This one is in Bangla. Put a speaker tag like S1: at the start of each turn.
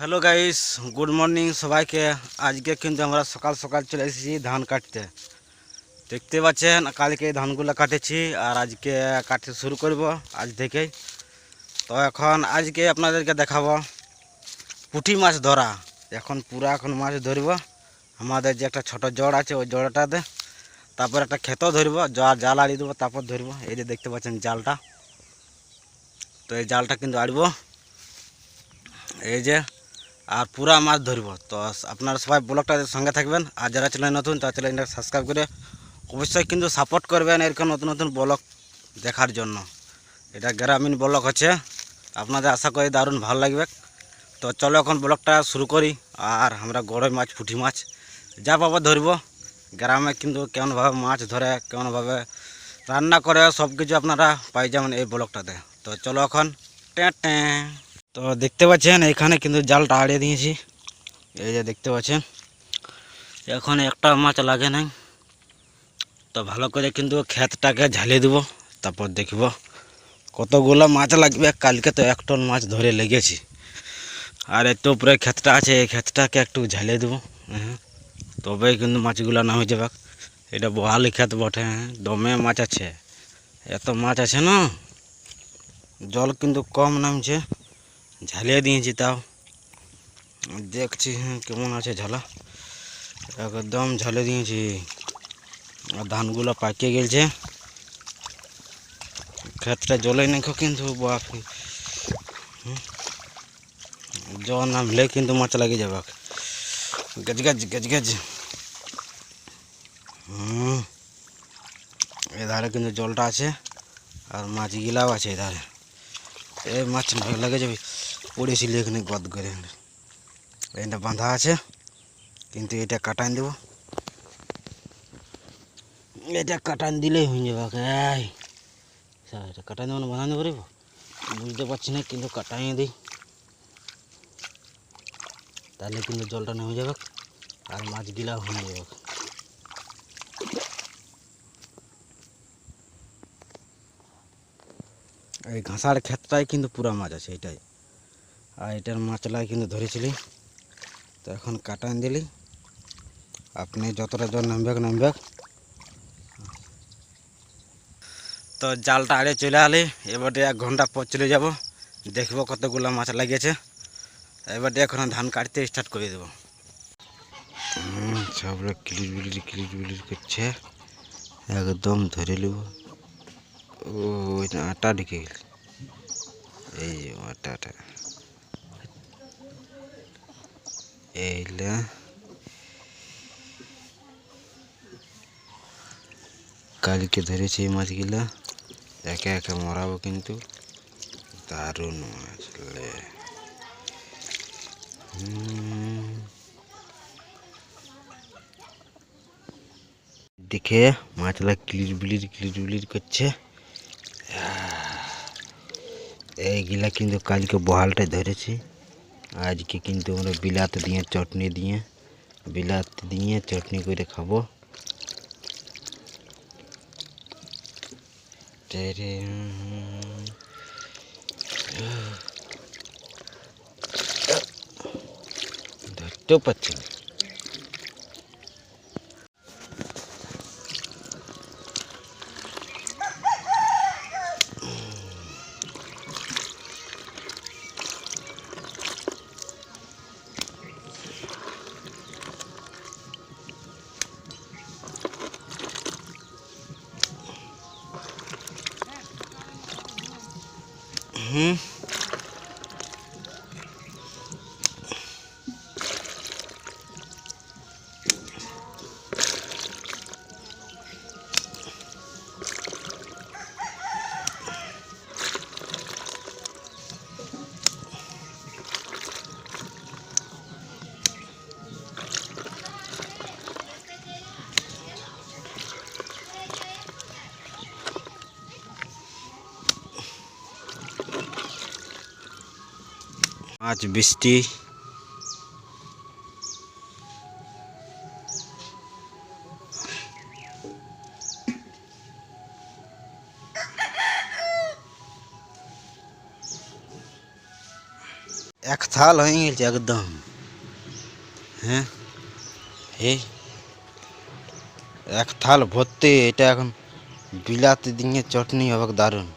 S1: হ্যালো গাইস গুড মর্নিং সবাইকে। আজকে কিন্তু আমরা সকাল সকাল চলে এসেছি ধান কাটতে। দেখতে পাচ্ছেন, কালকে ধানগুলো কাটেছি আর আজকে কাটতে শুরু করব আজ থেকেই। তো এখন আজকে আপনাদেরকে দেখাবো পুঁটি মাছ ধরা। এখন পুরা এখন মাছ ধরব। আমাদের যে একটা ছোট জড় আছে, ওই জড়টাতে তারপর একটা ক্ষেতও ধরব জাল আড়িয়ে দেবো, তারপর ধরবো। এই যে দেখতে পাচ্ছেন জালটা। তো এই জালটা কিন্তু আড়বো। এই যে আর পুরা মাছ ধরবো। তো আপনারা সবাই ব্লগটার সঙ্গে থাকবেন। আর যারা চ্যানেল নতুন, তারা চ্যানেলটা সাবস্ক্রাইব করে অবশ্যই কিন্তু সাপোর্ট করবেন এরকম নতুন নতুন ব্লগ দেখার জন্য। এটা গ্রামীণ ব্লগ হচ্ছে। আপনাদের আশা করি দারুণ ভালো লাগবে। তো চলো এখন ব্লগটা শুরু করি। আর আমরা গড়ই মাছ, পুঁটি মাছ যা পাবো ধরবো। গ্রামে কিন্তু কেমনভাবে মাছ ধরে, কেমনভাবে রান্না করে সব কিছু আপনারা পাই যাবেন এই ব্লগটাতে। তো চলো এখন, ট্যাঁ ট্যাঁ। তো দেখতে পাচ্ছেন, এখানে কিন্তু জালটা আড়িয়ে দিয়েছি। এই যে দেখতে পাচ্ছেন, এখন একটা মাছ লাগে নাই। তো ভালো করে কিন্তু ক্ষেতটাকে ঝালিয়ে দেবো, তারপর দেখব কতগুলো মাছ লাগবে। কালকে তো এক টন মাছ ধরে লেগেছি। আর এত উপরে ক্ষেতটা আছে, এই ক্ষেতটাকে একটু ঝালিয়ে দেবো। হ্যাঁ তবেই কিন্তু মাছগুলো না হয়ে যাবে। এটা বহালি ক্ষেত বটে হ্যাঁ দমে মাছ আছে। এত মাছ আছে না, জল কিন্তু কম নামছে। ঝালিয়ে দিয়েছি তাও দেখছি হ্যাঁ কেমন আছে ঝালা একদম ঝালে দিয়েছি আর ধানগুলো পাকিয়ে গেছে ক্ষেতটা জলে নাকি কিন্তু বাপরে হুম। জল নামলে কিন্তু মাছ লাগে যাবে গজ গজ গজ গজ হুম এধারে কিন্তু জলটা আছে আর মাছগুলাও আছে এধারে এই মাছ ভয় লাগে যাবে। পড়েছিল এখানে গদ করে। এটা বাঁধা আছে, কিন্তু এটা কাটান দেব। এটা কাটান দিলেই হয়ে যাবে এটা কাটান দেবো না বাঁধান রে। বুঝতে পারছি না, কিন্তু কাটাই দিই। তাহলে কিন্তু জলটা নেমে যাবে, আর মাছগুলাও হয়ে যাবে। এই ঘাসার ক্ষেতটাই কিন্তু পুরা মাছ আছে এটাই আর এটার মাছলাই কিন্তু ধরেছিলি। তো এখন কাটান দিলি। আপনি যতটা জল নামবে নামবে তো জালটা আড়ে চলে আলি, এবারে এক ঘণ্টা পর চলে যাব। দেখব কতগুলো মাছ লাগিয়েছে। এবারে এখন ধান কাটতে স্টার্ট করে দেবো। সব ক্লির বিলির ক্লির বিলির করছে। একদম ধরে নেব। ওইটা আটা ঢুকে গেল এই আটাটা। এইলা কালকে ধরেছি এই মাছগুলা। একে একে মরাবো কিন্তু। দারুণ মাছ দেখে মাছলা ক্লির বিলির ক্লির বিলির করছে। এইগুলা কিন্তু কালকে বহালটা ধরেছি। আজকে কিন্তু আমরা বিলাত দিয়ে চটনি দিয়ে বিলাত দিয়ে চটনি করে খাব। তেরে উম, ধরতেও পাচ্ছি না। Mm-hmm. আজ বৃষ্টি। এক থাল হয়ে গেছে একদম। হ্যাঁ? এই এক থাল ভর্তি, এটা এখন বিলাতি দিয়ে চটনি হবে দারুণ।